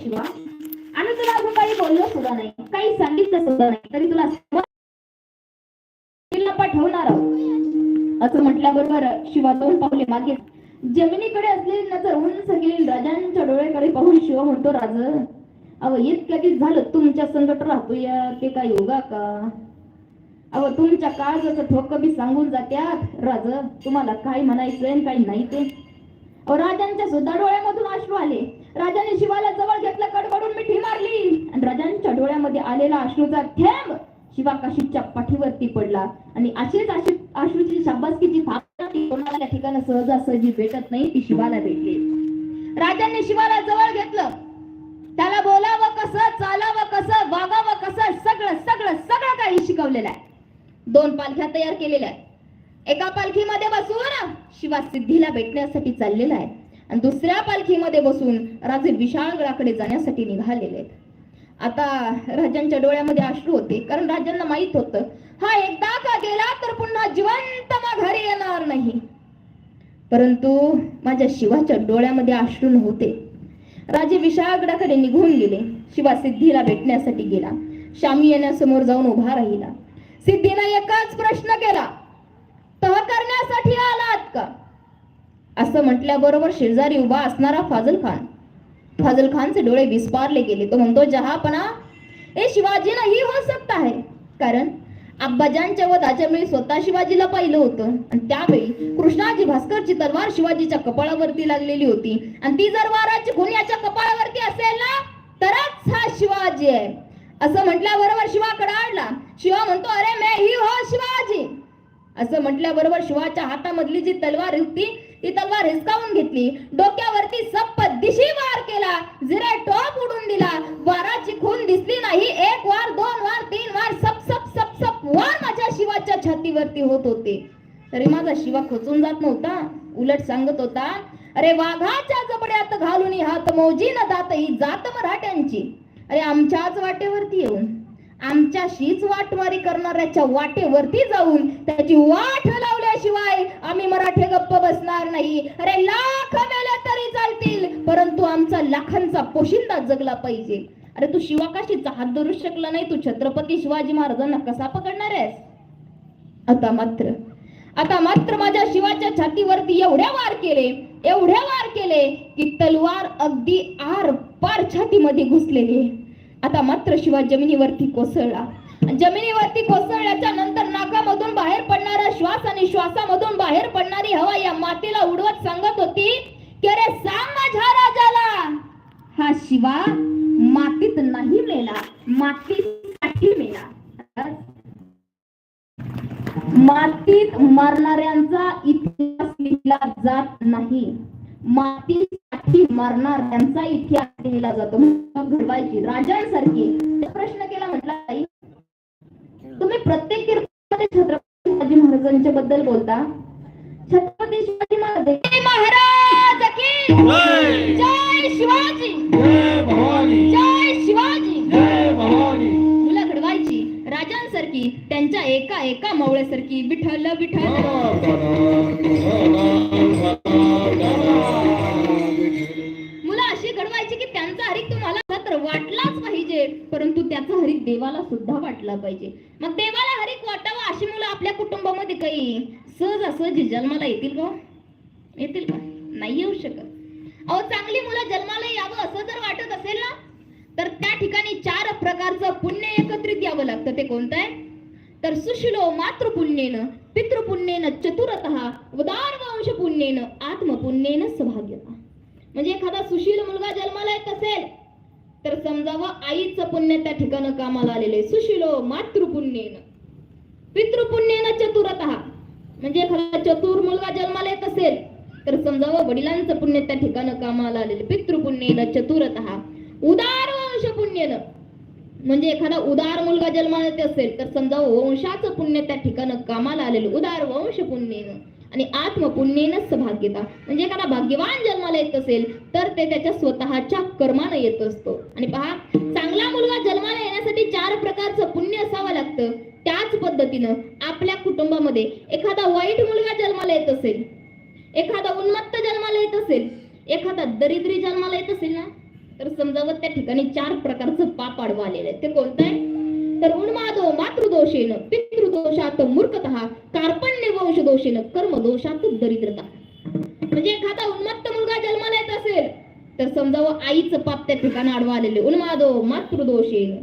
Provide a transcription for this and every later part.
शिवा आणि तुला अजून काही बोललो सुद्धा नाही काही सांगितलं सुद्धा नाही तरी तुला पाठवणार आहोत. असं म्हटल्याबरोबर शिवा दोन पावले मागे. जमिनीकडे असलेली नजर उंच गेली राजांच्या डोळ्याकडे पाहून शिवा म्हणतो राज अव इतक्यातच झालं तुमच्या संकट राहतोय ते काय योगा का? अव तुमच्या काळ जसं ठोक बी सांगून जात्यात. राज तुम्हाला काय म्हणायचंय काही नाही ते अहो राजांच्या सुद्धा डोळ्यामधून अश्रू आले. राजाने शिवाला जवळ घेतलं कडकडून मिठी मारली. आणि राजांच्या डोळ्यामध्ये आलेला अश्रूचा थेंब शिवा काशीच्या पाठीवरती पडला. आणि अशीच अशी अश्रूची शाबासकीची थाप ती कोणाला त्या ठिकाणी सहजासहजी भेटत नाही ती शिवाला भेटली. राजांनी शिवाला जवळ घेतलं. त्याला बोलावं कसं चालावं कसं वागावं कसं सगळं सगळं सगळं काही शिकवलेलं आहे. दोन पालख्या तयार केलेल्या आहेत. एका पालखीमध्ये बसून शिवा सिद्धीला भेटण्यासाठी चाललेला आहे. आणि दुसऱ्या पालखीमध्ये बसून राजे विशाळगडाकडे जाण्यासाठी निघालेले. आहेत आता राजांच्या डोळ्यामध्ये अश्रू होते कारण राजांना माहीत होतं हा एकदा का गेला तर पुन्हा जिवंत घरी येणार नाही. परंतु माझ्या शिवाच्या डोळ्यामध्ये अश्रू नव्हते. राजे विशाळगडाकडे निघून गेले. शिवा सिद्धीला भेटण्यासाठी गेला. श्यामी येण्यासमोर जाऊन उभा राहिला. सिद्धीनं एकच प्रश्न केला. तह करण्यासाठी आलात का? असं म्हटल्याबरोबर शेजारी उभा असणारा फाजल खान फाजल खानचे डोळे विस्पारले गेले. तो म्हणतो जहापणा हे शिवाजी नाही हो सकता है कारण अब्बाजांच्या वधाच्या वेळी स्वतः शिवाजीला पाहिलं होतं. आणि त्यावेळी कृष्णाजी भास्करची तलवार शिवाजीच्या कपाळावरती लागलेली होती. आणि ती जर वाराची खून याच्या कपाळावरती असेल ना तरच हा शिवाजी आहे. असं म्हटल्याबरोबर शिवा कडाडला. शिवा म्हणतो अरे मे ही हो शिवाजी. असं म्हटल्याबरोबर शिवाच्या हातामधली जी तलवार होती ती तलवार हिसकावून घेतली. डोक्यावरती सप्प दिशी वार केला. जिरा टॉप उडून दिला. वाराची खून दिसली नाही. एक वार दोन वार तीन वार सप सप सप सप वार माझ्या शिवाच्या छातीवरती होत होते. तरी माझा शिवा खचून जात नव्हता. उलट सांगत होता अरे वाघाच्या जबड्यात घालून हात मौजी न दात ही जात मराठ्यांची. अरे आमच्याच वाटेवरती येऊन. आमच्याशीच वाटवारी करणाऱ्याच्या वाटेवरती जाऊन त्याची वाट लावल्याशिवाय आम्ही मराठे गप्प बसणार नाही. अरे लाख मेले तरी चालतील परंतु आमचा लाखांचा पोशिंदा जगला पाहिजे. अरे तू शिवाकाशीचा हात धरू शकला नाही तू छत्रपती शिवाजी महाराजांना कसा पकडणार आहेस? आता मात्र आता मात्र माझ्या शिवाच्या छातीवरती एवढ्या वार केले एवढ्या वार केले की तलवार अगदी आर पार छातीमध्ये घुसलेली आहे. आता मात्र शिवा जमिनीवरती कोसळला. जमिनीवरती कोसळल्याच्या नंतर नाकामधून बाहेर पडणारा श्वास आणि श्वासामधून बाहेर पडणारी हवा या मातीला उडवत सांगत होती की अरे सांग माझ्या राजाला. हा शिवा मातीत नाही मेला मातीसाठी मेला. मातीत मरणाऱ्यांचा इतिहास लिहिला जात नाही. मातीसाठी मरणाऱ्यांचा इतिहास लिहिला जातो. घडवायची. राजांसारखी. प्रश्न केला म्हटला तुम्ही प्रत्येक कीर्तनामध्ये छत्रपती शिवाजी महाराजांच्या बद्दल बोलता? छत्रपती शिवाजी महाराज. जय शिवाजी. जय शिवाजी. मुलं घडवायची. राजांसारखी त्यांच्या एका एका मावळ्यासारखी विठ्ठल विठ्ठल. पाहिजे परंतु त्याचा हरिक देवाला सुद्धा वाटला पाहिजे. मग देवाला हरिक वाटावं अशी मुलं आपल्या कुटुंबामध्ये काही सहज असहज जन्माला येतील का हो? येतील का? नाही येऊ शकत. अहो चांगली मुलं जन्माला यावं असं जर वाटत असेल ना तर त्या ठिकाणी चार प्रकारचं पुण्य एकत्रित यावं लागतं. ते कोणतं आहे? तर सुशिलो मातृपुण्येन पितृपुण्येन चतुरत उदार वंश पुण्येन आत्मपुण्येन सभाग्यता. म्हणजे एखादा सुशील मुलगा जन्माला येत असेल तर समजावं आईचं पुण्य त्या ठिकाणी कामाला आलेले सुशिलो मातृपुण्येन. पितृपुण्येन चतुरत. म्हणजे एखादा चतुर मुलगा जन्माला येत असेल तर समजावं वडिलांचं पुण्य त्या ठिकाणी कामाला आलेले पितृपुण्येन चतुरत. उदार वंश पुण्येन म्हणजे एखादा उदार मुलगा जन्माला येत असेल तर समजावं वंशाचं पुण्य त्या ठिकाणी कामाला आलेलं उदार वंश पुण्येन आणि आत्मपुण्येनच सभाग्यता म्हणजे एखादा भाग्यवान जन्माला येत असेल तर ते त्याच्या स्वतःच्या कर्मानं येत असतो. आणि पहा चांगला मुलगा जन्माला येण्यासाठी चार प्रकारचं पुण्य असावं लागतं. त्याच पद्धतीनं आपल्या कुटुंबामध्ये एखादा वाईट मुलगा जन्माला येत असेल एखादा उन्मत्त जन्माला येत असेल एखादा दरिद्री जन्माला येत असेल ना? तर समजावं त्या ठिकाणी चार प्रकारचं पाप आडवं आलेलं आहे. ते कोणतं आहे? तर उन्मादो मातृदोषेन पितृदोषात मूर्खत कार्पण्य वंश दोषेन कर्मदोषात दरिद्रता. म्हणजे एखादा उन्मत्त मुलगा जन्माला येत असेल तर समजावं आईचं पाप त्या ठिकाणी आडवं आलेले उन्मादो मातृदोषेन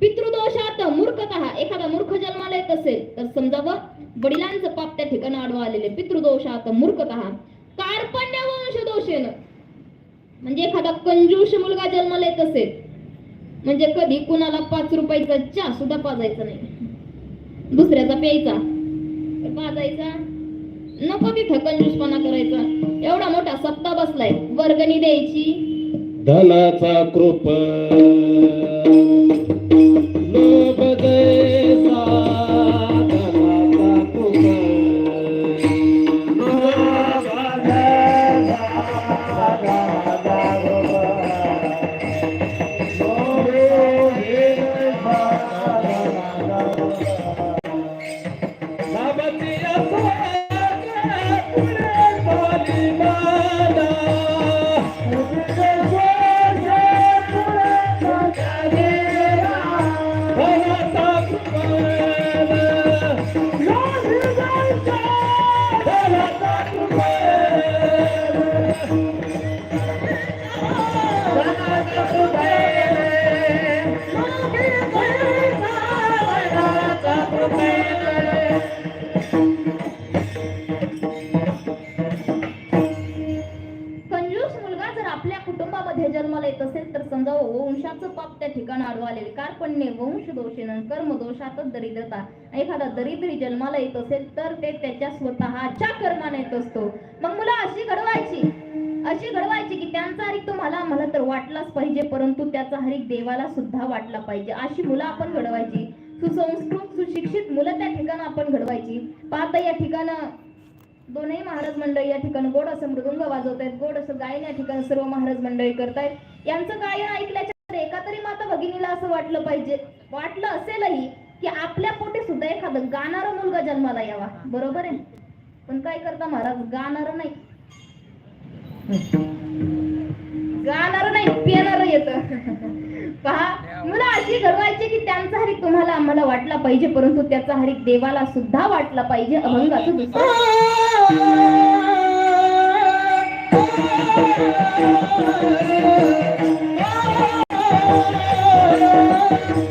पितृदोषात मूर्खतः एखादा मूर्ख जन्माला येत असेल तर समजावं वडिलांचं पाप त्या ठिकाणी आडवं आलेले पितृदोषात मूर्खतः कार्पण्य वंश दोषेन म्हणजे एखादा कंजूष मुलगा जन्माला येत असेल म्हणजे कधी कुणाला पाच रुपयाचा चहा सुद्धा पाजायचा नाही. दुसऱ्याचा प्यायचा. पाजायचा. नको तिथं कंजूसपणा करायचा. एवढा मोठा सत्ता बसलाय. वर्गणी द्यायची. धनाचा कृप. आपल्या कुटुंबामध्ये जन्माला येत असेल तर समजा वंशाचं पाप त्या ठिकाणी आडवं आलेले. कार्पण्य वंश दोषेन कर्मदोषातच दरिद्रता. एखादा दरिद्री जन्माला येत असेल तर ते त्याच्या स्वतःच्या कर्माने येत असतो. मग मुलं अशी घडवायची अशी घडवायची की त्यांचा हरिक तुम्हाला मला तर वाटलाच पाहिजे परंतु त्याचा हरिक देवाला सुद्धा वाटला पाहिजे. अशी मुलं आपण घडवायची. सुसंस्कृत सुशिक्षित मुलं त्या ठिकाणी आपण घडवायची. पाहता या ठिकाणं दोनही महाराज मंडळी या ठिकाणी गोड असं मृदुंग वाजवत आहेत गोड असं गायन या ठिकाणी सर्व महाराज मंडळी करतायत. यांचं गायन ऐकल्याच्या एका तरी माता भगिनीला असं वाटलं पाहिजे. वाटलं असेलही की आपल्या पोटी सुद्धा एखादं गाणारा मुलगा जन्माला यावा. बरोबर आहे पण काय करता महाराज? गाणार नाही. गाणार नाही पिणार येत. पहा मुलं अशी घडवायची की त्यांचा हरिक तुम्हाला आम्हाला वाटला पाहिजे परंतु त्याचा हरिक देवाला सुद्धा वाटला पाहिजे अभंगाचं दुसरं.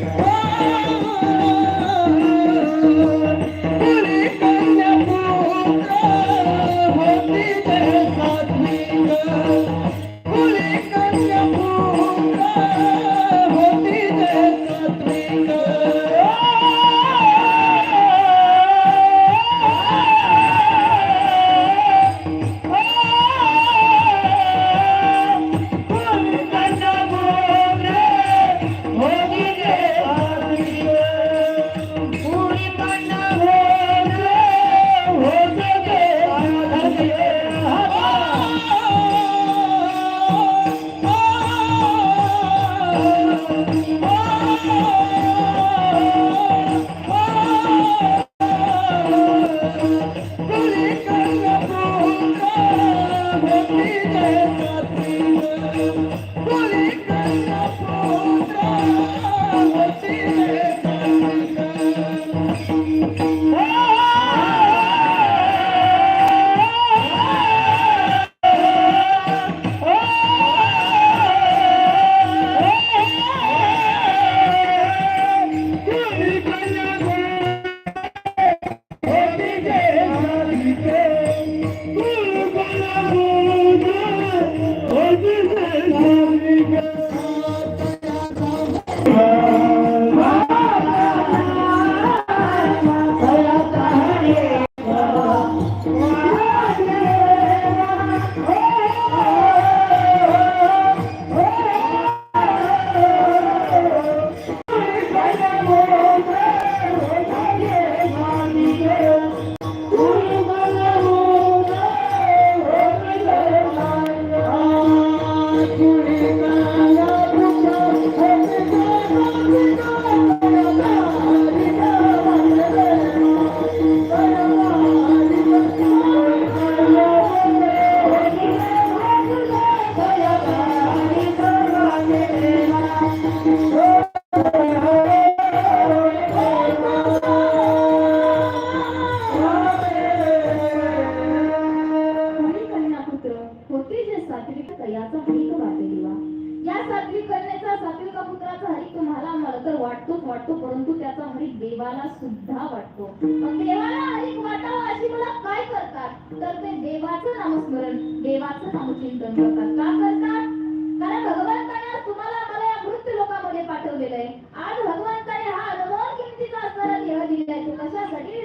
पाठवलेलं आहे. आज भगवंताने हा अनमोल किमतीचा असणारा देह दिलेला तो कशासाठी?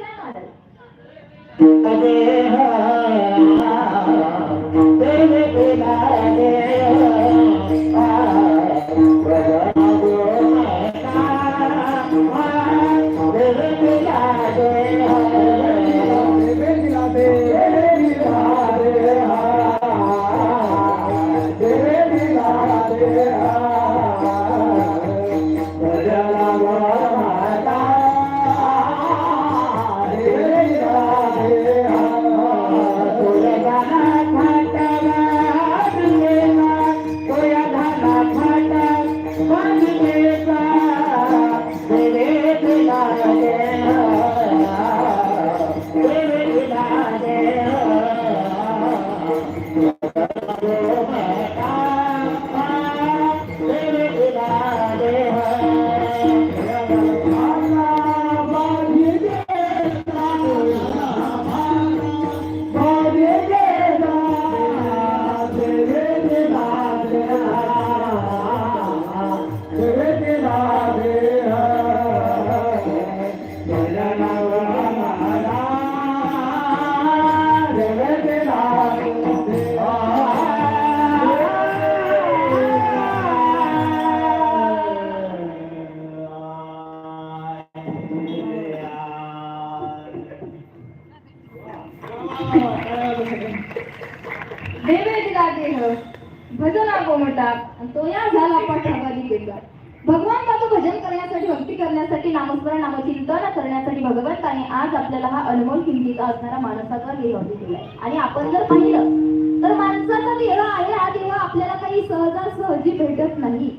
देवे दिला देह भजना गोमटा तो या झाला पाठवादी देतात भगवंताचं भजन करण्यासाठी भक्ती करण्यासाठी नामस्मरण नामचिंतन करण्यासाठी भगवंताने आज आपल्याला हा अनमोल किमतीचा असणारा माणसाचा देह दिलाय. आणि आपण जर पाहिलं तर माणसाचा देह आहे हा देह आपल्याला काही सहजासहजी भेटत नाही.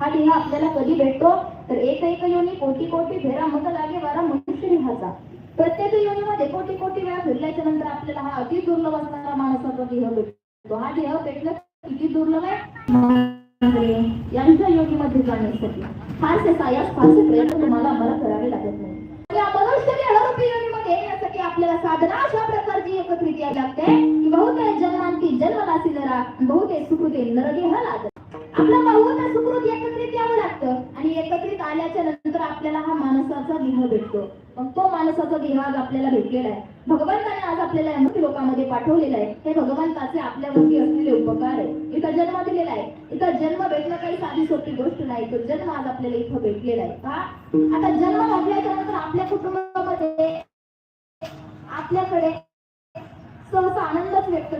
हा देह आपल्याला कधी भेटतो? तर एक एक योनी कोटी कोटी फेरा मग लागे वारा मनुष्य देहाचा प्रत्येक योनीमध्ये कोटी कोटी वेळा फिरल्याच्या नंतर आपल्याला हा अति दुर्लभ असणारा माणसाचा देह भेटतो. हा देह भेटणं किती दुर्लभ आहे? म्हणजे यांच्या योगीमध्ये जाण्यासाठी. फारसे सायास फारसे प्रयत्न तुम्हाला मला करावे लागत नाही. म्हणजे या मनुष्य देहरूपी योनीमध्ये येण्यासाठी आपल्याला साधना अशा प्रकारची एकत्रित यावी लागते की बहुतेक जन्मांती जन्मदासी जरा बहुतेक सुकृते नरदेह लागत. आपला बहुतेक सुकृत एकत्रित यावं लागतं आणि एकत्रित आल्याच्यानंतर आपल्याला हा माणसाचा देह भेटतो. मग तो माणसाचा देह आज आपल्याला भेटलेला आहे. भगवंताने आज आपल्याला लोकांमध्ये पाठवलेलं आहे. हे भगवंताचे आपल्यावरती असलेले उपकार आहे. इथं जन्म दिलेला आहे. इथं जन्म भेटणं काही साधी सोपी गोष्ट नाही. तो जन्म आज आपल्याला इथं भेटलेला आहे. का आता जन्म म्हटल्याच्या नंतर आपल्या कुटुंबामध्ये आपल्याकडे सहसा आनंदच व्यक्त